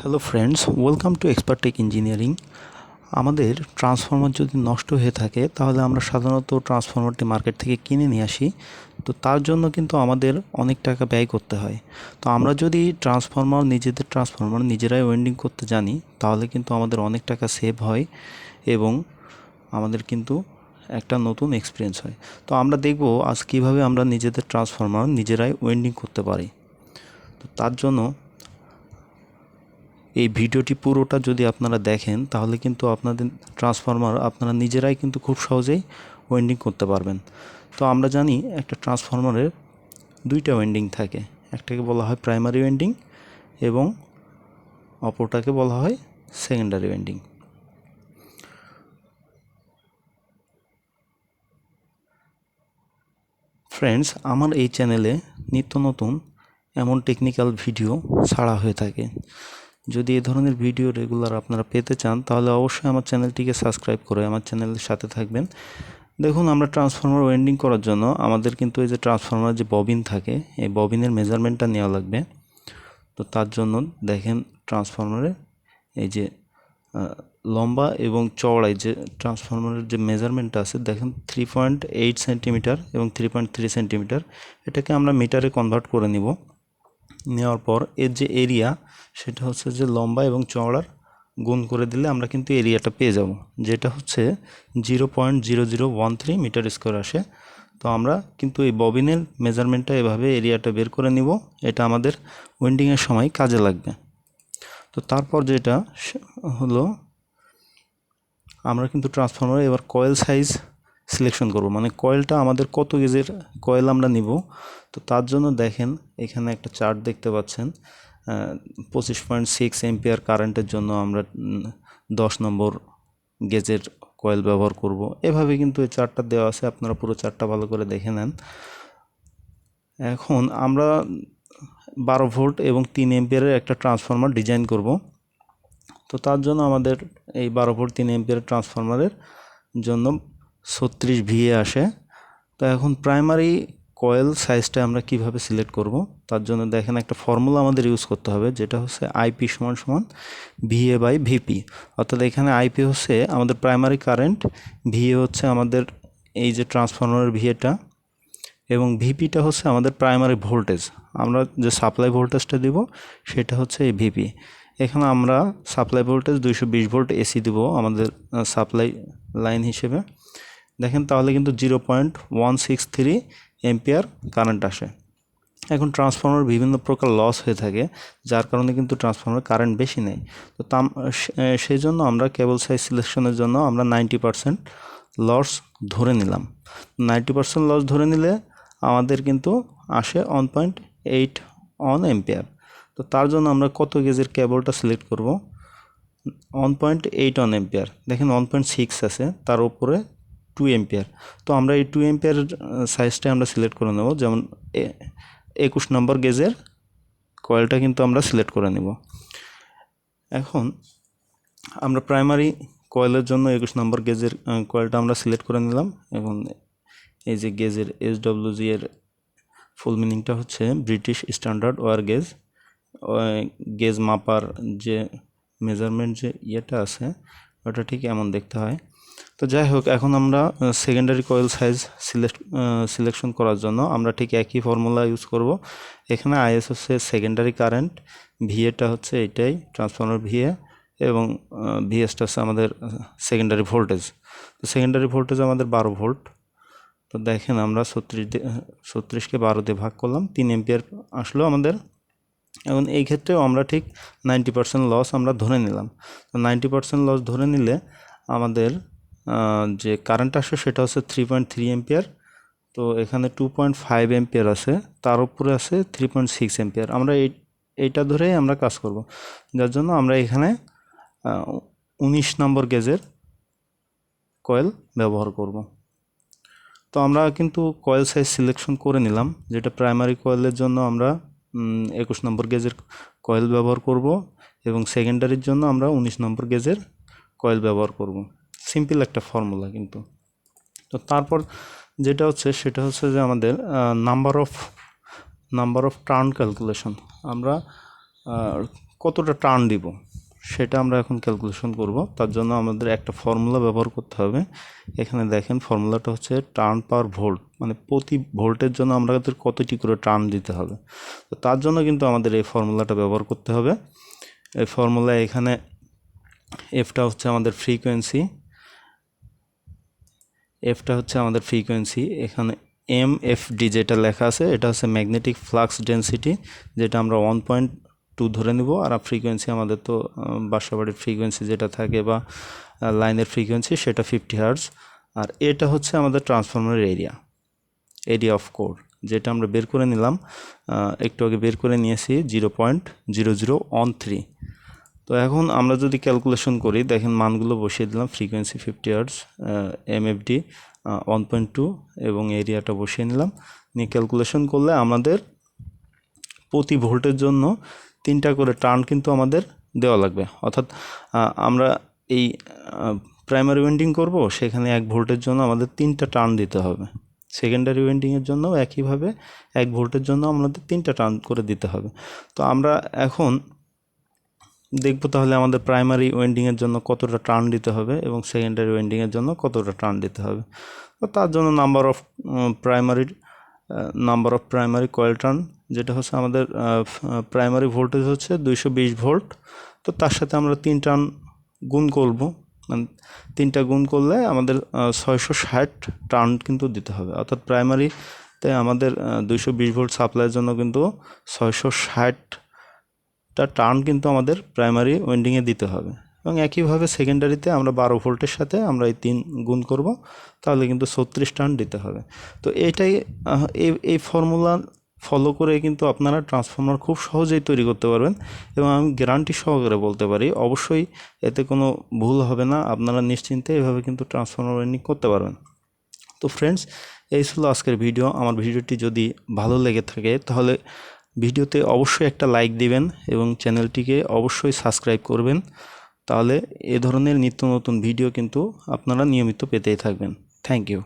Hello friends welcome to Expertech engineering আমাদের transformer যদি নষ্ট হয়ে থাকে, তাহলে আমরা সাধারণত ট্রান্সফরমারটি মার্কেট থেকে কিনে নিয়ে আসি। তো তার জন্য কিন্তু আমাদের অনেক টাকা ব্যয় করতে হয়। তো আমরা যদি ট্রান্সফরমার নিজেদের ট্রান্সফরমার নিজেরাই ওয়েন্ডিং করতে জানি, তাহলে কিন্তু আমাদের অনেক টাকা সেভ হয় এবং আমাদের কিন্তু একটা নতুন এক্সপিরিয়েন্স হয়। তো আমরা দেখব আজ কীভাবে আমরা নিজেদের ট্রান্সফরমার নিজেরাই ওয়েন্ডিং করতে পারি। তো তার জন্য এই ভিডিওটি পুরোটা যদি আপনারা দেখেন, তাহলে কিন্তু আপনাদের ট্রান্সফরমার আপনারা নিজেরাই কিন্তু খুব সহজেই ওয়েন্ডিং করতে পারবেন। তো আমরা জানি একটা ট্রান্সফরমারের দুইটা ওয়েন্ডিং থাকে। একটাকে বলা হয় প্রাইমারি ওয়েন্ডিং এবং অপরটাকে বলা হয় সেকেন্ডারি ওয়েন্ডিং ফ্রেন্ডস আমার এই চ্যানেলে নিত্য নতুন এমন টেকনিক্যাল ভিডিও ছাড়া হয়ে থাকে। যদি এ ধরনের ভিডিও রেগুলার আপনারা পেতে চান, তাহলে অবশ্যই আমার চ্যানেলটিকে সাবস্ক্রাইব করে আমার চ্যানেলের সাথে থাকবেন। দেখুন, আমরা ট্রান্সফর্মার ওয়েন্ডিং করার জন্য আমাদের কিন্তু এই যে ট্রান্সফর্মার যে ববিন থাকে, এই ববিনের মেজারমেন্টটা নেওয়া লাগবে। তো তার জন্য দেখেন ট্রান্সফর্মারের এই যে লম্বা এবং চওড়াই যে ট্রান্সফর্মারের যে মেজারমেন্টটা আছে, দেখেন থ্রি পয়েন্ট এইট সেন্টিমিটার এবং থ্রি পয়েন্ট থ্রি সেন্টিমিটার। এটাকে আমরা মিটারে কনভার্ট করে নিব। নেওয়ার পর এর যে এরিয়া সেটা হচ্ছে যে লম্বা এবং চওড়ার গুণ করে দিলে আমরা কিন্তু এরিয়াটা পেয়ে যাব, যেটা হচ্ছে zero point zero zero one three metre square আসে। তো আমরা কিন্তু এই ববিনের মেজারমেন্টটা এভাবে এরিয়াটা বের করে নিব, এটা আমাদের ওয়েন্ডিংয়ের সময় কাজে লাগবে। তো তারপর যেটা হলো, আমরা কিন্তু ট্রান্সফর্মার এবার কয়েল সাইজ সিলেকশন করব। মানে কয়েলটা আমাদের কত গেজের কয়েল আমরা নিব? তো তার জন্য দেখেন, এখানে একটা চার্ট দেখতে পাচ্ছেন। পঁচিশ পয়েন্ট সিক্স এমপিআর কারেন্টের জন্য আমরা দশ নম্বর গেজের কয়েল ব্যবহার করব। এভাবে কিন্তু এই চারটা দেওয়া আছে, আপনারা পুরো চারটা ভালো করে দেখে নেন। এখন আমরা বারো ভোল্ট এবং তিন এমপিয়ারের একটা ট্রান্সফর্মার ডিজাইন করব। তো তার জন্য আমাদের এই বারো ভোল্ট তিন এমপিয়ার ট্রান্সফর্মারের জন্য ছত্রিশ ভিএ আসে। তো এখন প্রাইমারি কয়েল সাইজটা আমরা কীভাবে সিলেক্ট করব? তার জন্য দেখেন একটা ফর্মুলা আমাদের ইউজ করতে হবে, যেটা হচ্ছে আইপি সমান সমান ভিএ বাই ভিপি অর্থাৎ এখানে আইপি হচ্ছে আমাদের প্রাইমারি কারেন্ট ভিএ হচ্ছে আমাদের এই যে ট্রান্সফর্মারের ভিএটা এবং ভিপিটা হচ্ছে আমাদের প্রাইমারি ভোল্টেজ আমরা যে সাপ্লাই ভোল্টেজটা দিব, সেটা হচ্ছে এই ভিপি এখানে আমরা সাপ্লাই ভোল্টেজ দুইশো বিশ ভোল্ট এসি দিব আমাদের সাপ্লাই লাইন হিসেবে। দেখেন তাহলে কিন্তু zero point one six three ampere current আসে। এখন ট্রান্সফর্মার বিভিন্ন প্রকার লস হয়ে থাকে, যার কারণে কিন্তু ট্রান্সফর্মার কারেন্ট বেশি নেই তো তাম সেই জন্য আমরা কেবল সাইজ সিলেকশনের জন্য আমরা নাইনটি পারসেন্ট লস ধরে নিলাম। নাইনটি পারসেন্ট লস ধরে নিলে আমাদের কিন্তু আসে one point eight one ampere তো তার জন্য আমরা কত গেজের কেবলটা সিলেক্ট করব? One point eight one ampere দেখেন ওয়ান পয়েন্ট সিক্স আছে, তার উপরে টু এম্পিয়ার তো আমরা এই টু এম্পিয়ার সাইজটা আমরা সিলেক্ট করে নেব। যেমন একুশ নম্বর গেজের কয়েলটা কিন্তু আমরা সিলেক্ট করে নেব। এখন আমরা প্রাইমারি কয়েলের জন্য একুশ নম্বর গেজের কয়েলটা আমরা সিলেক্ট করে নিলাম। এবং এই যে গেজের এস ডব্লিউজি এর ফুল মিনিংটা হচ্ছে British standard wire gauge gauge মাপার যে মেজারমেন্ট যে ইয়েটা আছে, ওটা ঠিক এমন দেখতে হয়। তো যাই হোক, এখন আমরা secondary coil size select selection করার জন্য আমরা ঠিক একই ফর্মুলা ইউজ করব। এখানে আইএস হচ্ছে সেকেন্ডারি কারেন্ট ভিএটা হচ্ছে এটাই ট্রান্সফর্মার ভিএ এবং ভিএসটা হচ্ছে আমাদের সেকেন্ডারি ভোল্টেজ তো সেকেন্ডারি ভোল্টেজ আমাদের বারো ভোল্ট তো দেখেন আমরা ছত্রিশ ছত্রিশকে বারো দিয়ে ভাগ করলাম, তিন এম্পিয়ার আসলো আমাদের। এখন এই ক্ষেত্রেও আমরা ঠিক নাইনটি পার্সেন্ট লস আমরা ধরে নিলাম। তো নাইনটি পার্সেন্ট লস ধরে নিলে আমাদের যে কারেন্ট আসে সেটা হচ্ছে থ্রি পয়েন্ট থ্রি এম্পিয়ার তো এখানে টু পয়েন্ট ফাইভ এম্পিয়ার আছে, তার উপরে আছে থ্রি পয়েন্ট সিক্স এম্পিয়ার আমরা এই, এইটা ধরেই আমরা কাজ করব। যার জন্য আমরা এখানে উনিশ নম্বর গেজের কয়েল ব্যবহার করব। তো আমরা কিন্তু কয়েল সাইজ সিলেকশন করে নিলাম, যেটা প্রাইমারি কয়েলের জন্য আমরা একুশ নম্বর গেজের কয়েল ব্যবহার করব, এবং সেকেন্ডারির জন্য আমরা উনিশ নম্বর গেজের কয়েল ব্যবহার করব। সিম্পল একটা ফর্মুলা কিন্তু। তো তারপর যেটা হচ্ছে, সেটা হচ্ছে যে আমাদের number of number of turn calculation আমরা কতটা টার্ন দিব, সেটা আমরা এখন ক্যালকুলেশন করব। তার জন্য আমাদের একটা ফর্মুলা ব্যবহার করতে হবে। এখানে দেখেন, ফর্মুলাটা হচ্ছে টার্ন পার ভোল্ট মানে প্রতি ভোল্টের জন্য আমাদের কতটি করে টার্ন দিতে হবে। তো তার জন্য কিন্তু আমাদের এই ফর্মুলাটা ব্যবহার করতে হবে। এই ফর্মুলা এখানে এফটা হচ্ছে আমাদের ফ্রিকোয়েন্সি এফটা হচ্ছে আমাদের ফ্রিকোয়েন্সি এখানে এম এফ ডি যেটা লেখা আছে, এটা হচ্ছে ম্যাগনেটিক ফ্লাক্স ডেন্সিটি যেটা আমরা ওয়ান পয়েন্ট টু ধরে নেব, আর ফ্রিকোয়েন্সি আমাদের তো বাসাবাড়ির ফ্রিকোয়েন্সি যেটা থাকে বা লাইনের ফ্রিকোয়েন্সি সেটা ফিফটি হার্স আর এটা হচ্ছে আমাদের ট্রান্সফরমারের এরিয়া এরিয়া অফ কোর যেটা আমরা বের করে নিলাম একটু আগে বের করে নিয়েছি zero point zero zero one three তো এখন আমরা যদি ক্যালকুলেশন করি, দেখেন মানগুলো বসিয়ে দিলাম frequency fifty hertz MFD one point two এবং এরিয়াটা বসিয়ে নিলাম। নিয়ে ক্যালকুলেশন করলে আমাদের প্রতি ভোল্টের জন্য তিনটা করে টার্ন কিন্তু আমাদের দেওয়া লাগবে। অর্থাৎ আমরা এই প্রাইমারি ওয়েন্ডিং করব, সেখানে এক ভোল্টের জন্য আমাদের তিনটা টার্ন দিতে হবে। সেকেন্ডারি ওয়েন্ডিংয়ের জন্য একইভাবে এক ভোল্টের জন্য আমাদের তিনটা টার্ন করে দিতে হবে। তো আমরা এখন দেখব তাহলে আমাদের প্রাইমারি ওয়েন্ডিংয়ের জন্য কতটা টার্ন দিতে হবে এবং সেকেন্ডারি ওয়েন্ডিংয়ের জন্য কতটা টার্ন দিতে হবে। তো তার জন্য number of primary number of primary coil turn যেটা হচ্ছে আমাদের প্রাইমারি ভোল্টেজ হচ্ছে দুইশো বিশ ভোল্ট তো তার সাথে আমরা তিন টার্ন গুণ করব। মানে তিনটা গুণ করলে আমাদের ছয়শো ষাট টার্ন কিন্তু দিতে হবে। অর্থাৎ প্রাইমারিতে আমাদের দুইশো বিশ ভোল্ট সাপ্লাইয়ের জন্য কিন্তু ছয়শো ষাট ষাটটা টার্ন কিন্তু আমাদের প্রাইমারি ওয়েন্ডিংয়ে দিতে হবে। এবং একইভাবে সেকেন্ডারিতে আমরা বারো ভোল্টের সাথে আমরা এই তিন গুণ করব, তাহলে কিন্তু ছত্রিশ টার্ন দিতে হবে। তো এইটাই এই এই ফর্মুলা ফলো করে কিন্তু আপনারা ট্রান্সফর্মার খুব সহজেই তৈরি করতে পারবেন। এবং আমি গ্যারান্টি সহকারে বলতে পারি, অবশ্যই এতে কোনো ভুল হবে না, আপনারা নিশ্চিন্তে এভাবে কিন্তু ট্রান্সফর্মার ওয়েন্ডিং করতে পারবেন। তো ফ্রেন্ডস, এই ছিল আজকের ভিডিও। আমার ভিডিওটি যদি ভালো লেগে থাকে, তাহলে ভিডিওতে অবশ্যই একটা লাইক দিবেন এবং চ্যানেলটিকে অবশ্যই সাবস্ক্রাইব করবেন, তাহলে এ ধরনের নিত্য নতুন ভিডিও কিন্তু আপনারা নিয়মিত পেতেই থাকবেন। Thank you.